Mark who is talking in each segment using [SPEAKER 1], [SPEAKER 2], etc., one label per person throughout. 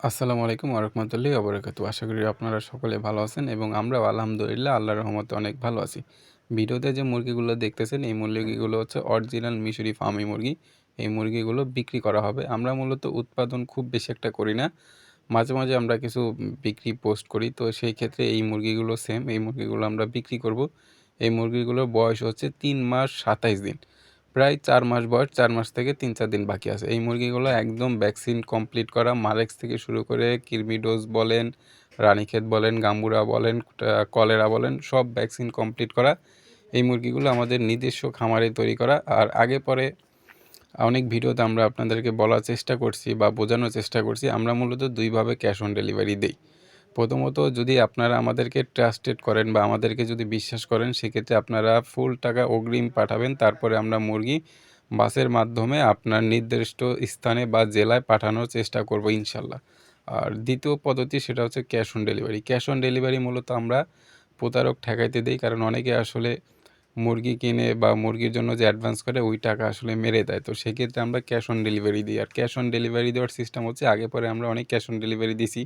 [SPEAKER 1] আসসালামু আলাইকুম ওরহমতুল্লাহি ওবরাকাতু আশা করি আপনারা সকলে ভালো আছেন এবং আমরাও আলহামদুলিল্লাহ আল্লাহ রহমতে অনেক ভালো আছি। ভিডিওতে যে মুরগিগুলো দেখতেছেন, এই মুরগিগুলো হচ্ছে অরিজিনাল মিশরি ফার্মি মুরগি। এই মুরগিগুলো বিক্রি করা হবে। আমরা মূলত উৎপাদন খুব বেশি একটা করি না। মাঝে মাঝে আমরা কিছু বিক্রি পোস্ট করি। তো সেই ক্ষেত্রে এই মুরগিগুলো সেম এই মুরগিগুলো আমরা বিক্রি করব। এই মুরগিগুলোর বয়স হচ্ছে তিন মাস সাতাইশ দিন। প্রায় চার মাস বয়স, চার মাস থেকে তিন চার দিন বাকি আছে। এই মুরগিগুলো একদম ভ্যাকসিন কমপ্লিট করা মারেক্স থেকে শুরু করে কিরমি ডোজ বলেন, রানীক্ষেত বলেন, গাম্বুরা বলেন কলেরা বলেন, সব ভ্যাকসিন কমপ্লিট করা। এই মুরগিগুলো আমাদের নিজস্ব খামারে তৈরি করা। আর আগে পরে অনেক ভিডিওতে আমরা আপনাদেরকে বলার চেষ্টা করছি বা বোঝানোর চেষ্টা করছি। আমরা মূলত দুইভাবে ক্যাশ অন ডেলিভারি দিই। প্রথমত যদি আপনারা আমাদেরকে ট্রাস্টেড করেন বা আমাদেরকে যদি বিশ্বাস করেন, সেক্ষেত্রে আপনারা ফুল টাকা অগ্রিম পাঠাবেন। তারপরে আমরা মুরগি বাসের মাধ্যমে আপনার নির্দিষ্ট স্থানে বা জেলায় পাঠানোর চেষ্টা করব ইনশাল্লাহ। আর দ্বিতীয় পদ্ধতি সেটা হচ্ছে cash on delivery cash on delivery মূলত আমরা প্রতারক ঠেকাইতে দিই, কারণ অনেকে আসলে মুরগি কিনে বা মুরগির জন্য যে অ্যাডভান্স করে, ওই টাকা আসলে মেরে দেয়। তো সেক্ষেত্রে আমরা ক্যাশ অন ডেলিভারি দিই। আর ক্যাশ অন ডেলিভারি দেওয়ার সিস্টেম হচ্ছে, আগে পরে আমরা অনেক ক্যাশ অন ডেলিভারি দিছি।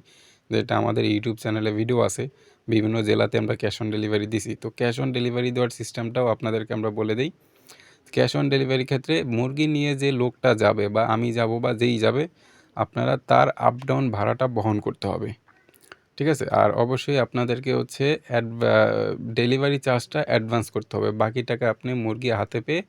[SPEAKER 1] যেটা আমাদের ইউটিউব চ্যানেলে ভিডিও আছে, বিভিন্ন জেলাতে আমরা ক্যাশ অন ডেলিভারি দিছি। তো ক্যাশ অন ডেলিভারি দেওয়ার সিস্টেমটাও আপনাদেরকে আমরা বলে দিই। ক্যাশ অন ডেলিভারি ক্ষেত্রে মুরগি নিয়ে যে লোকটা যাবে বা আমি যাব বা যেই যাবে, আপনারা তার আপ ডাউন ভাড়াটা বহন করতে হবে। ঠিক আছে? আর অবশ্যই আপনাদেরকে হচ্ছে ডেলিভারি চার্জটা অ্যাডভান্স করতে হবে। বাকি টাকা আপনি মুরগি হাতে পেয়ে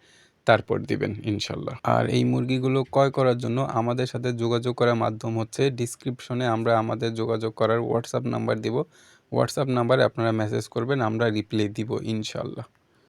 [SPEAKER 1] তারপর দিবেন, ইনশাল্লাহ। আর এই মুরগিগুলো ক্রয় করার জন্য আমাদের সাথে যোগাযোগ করার মাধ্যম হচ্ছে ডিসক্রিপশনে আমরা আমাদের যোগাযোগ করার হোয়াটসঅ্যাপ নাম্বার দিব। হোয়াটসঅ্যাপ নাম্বারে আপনারা মেসেজ করবেন, আমরা রিপ্লাই দিব, ইনশাল্লাহ।